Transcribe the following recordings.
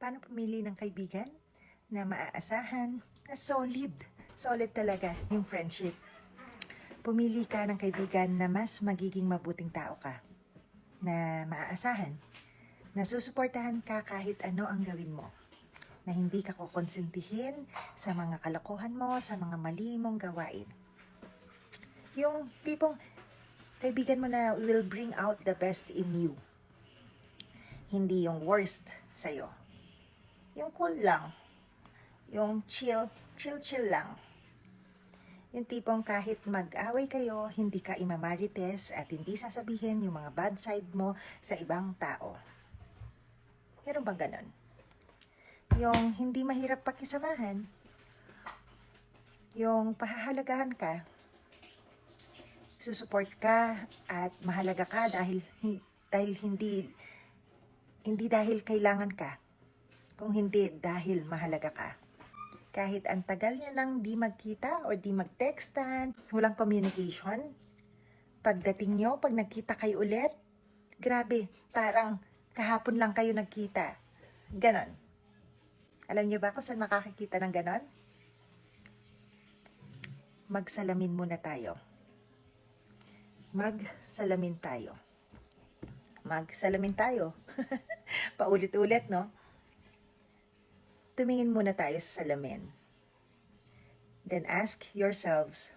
Paano pumili ng kaibigan na maaasahan, na solid, solid talaga yung friendship. Pumili ka ng kaibigan na mas magiging mabuting tao ka, na maaasahan, na susuportahan ka kahit ano ang gawin mo, na hindi ka kukonsentihin sa mga kalokohan mo, sa mga mali mong gawain. Yung tipong kaibigan mo na will bring out the best in you. Hindi yung worst sa'yo. Yung cool lang. Yung chill, chill-chill lang. Yung tipong kahit mag-away kayo, hindi ka imamarites at hindi sasabihin yung mga bad side mo sa ibang tao. Meron bang ganon? Yung hindi mahirap pakisamahan. Yung pahahalagahan ka. Susuport ka at mahalaga ka dahil, dahil hindi hindi dahil kailangan ka. Kung hindi dahil mahalaga ka. Kahit ang tagal niya nang di magkita or di magtextan, walang communication, pagdating nyo, pag nagkita kayo ulit, grabe, parang kahapon lang kayo nagkita. Ganon. Alam niyo ba kung saan makakakita ng ganon? Magsalamin muna tayo. Magsalamin tayo. Magsalamin tayo. Paulit-ulit, no? Tumingin muna tayo sa salamin. Then ask yourselves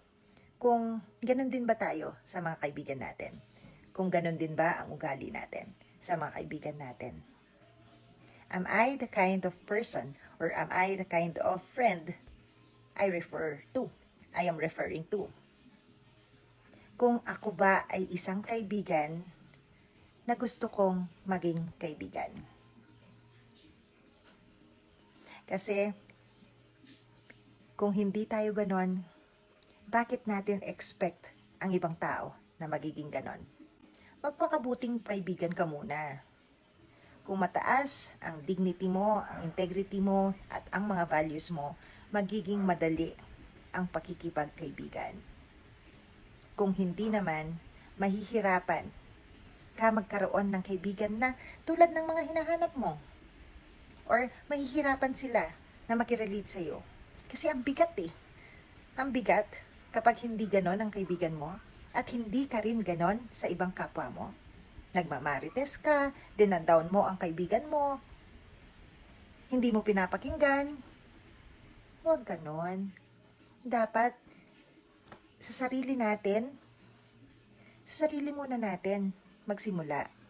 kung ganun din ba tayo sa mga kaibigan natin. Kung ganun din ba ang ugali natin sa mga kaibigan natin. Am I the kind of person or am I the kind of friend I refer to? I am referring to. Kung ako ba ay isang kaibigan na gusto kong maging kaibigan. Kasi, kung hindi tayo ganon, bakit natin expect ang ibang tao na magiging ganon? Magpakabuting kaibigan ka muna. Kung mataas ang dignity mo, ang integrity mo, at ang mga values mo, magiging madali ang pakikipagkaibigan. Kung hindi naman, mahihirapan ka magkaroon ng kaibigan na tulad ng mga hinahanap mo. Or mahihirapan sila na makirelate sa'yo. Kasi ang bigat eh. Ang bigat kapag hindi ganon ang kaibigan mo at hindi ka rin ganon sa ibang kapwa mo. Nagmamarites ka, dinandown mo ang kaibigan mo, hindi mo pinapakinggan. Huwag ganon. Dapat sa sarili natin, sa sarili muna natin magsimula